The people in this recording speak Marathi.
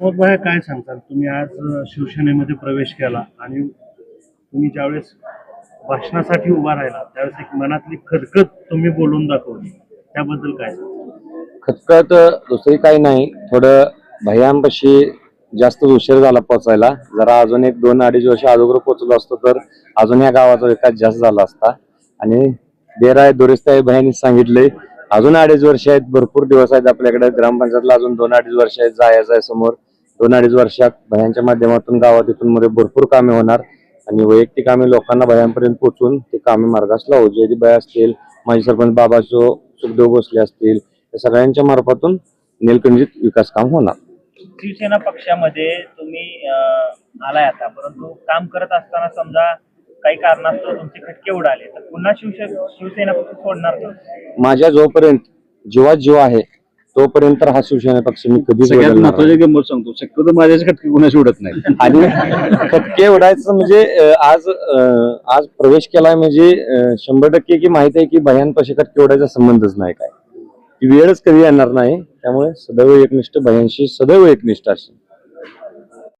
मग भाई काय सांगताल? तुम्ही आज शिवसेनेमध्ये प्रवेश केला आणि तुम्ही ज्यावेळेस भाषणासाठी उभा राहिला त्यावेळेस एक मनातली खदखत तुम्ही बोलून दाखवली. त्याबद्दल काय खदखत दुसरी काही नाही. थोडं भैयांपाशी जास्त उशीर झाला पोचायला जरा अजून एक दोन अडीच वर्ष अगोदर पोचलो असतो तर अजून या गावाचा विकास जास्त झाला असता. आणि डेरा आहे दुरुस्त आहे भयानी सांगितले. अजून अडीच वर्ष आहेत भरपूर दिवस आहेत आपल्याकडे. ग्रामपंचायतला अजून दोन अडीच वर्ष आहेत जायचं आहे समोर. दोन अडीच वर्षात भयांच्या माध्यमातून गावात इथून मध्ये भरपूर कामे होणार आणि वैयक्तिक कामे लोकांना भयांपर्यंत पोहोचून ते कामे मार्गास लावू जयदी भय असतील माजी सरपंच बाबाचो सुखदेव भोसले असतील या सगळ्यांच्या मार्फातून निलकंठित विकास काम होणार शिवसेना पक्षामध्ये तुम्ही आलाय आता परंतु काम करत असताना समजा काही कारणास्तव तुमचे खटके उडाले तर पुन्हा शिवसे शिवसेना पक्ष सोडणार का? माझ्या जोपर्यंत जीवात जीव आहे तोपर्यंत हा शिवसेना पक्ष मी कधीच सगळ्यात बदलणार नाही. महत्वाची गंमत सांगतो शक्यतो माझ्याच खटके कुणाशी उडत नाही आणि खटके उडायचं म्हणजे अं, आज अं, आज प्रवेश केलाय म्हणजे अं, शंभर टक्के की माहीत आहे की भयांपाशी खटके उडायचा संबंधच नाही काय. ती वेळच कधी येणार नाही त्यामुळे सदैव एकनिष्ठ भयांशी सदैव एकनिष्ठ असेल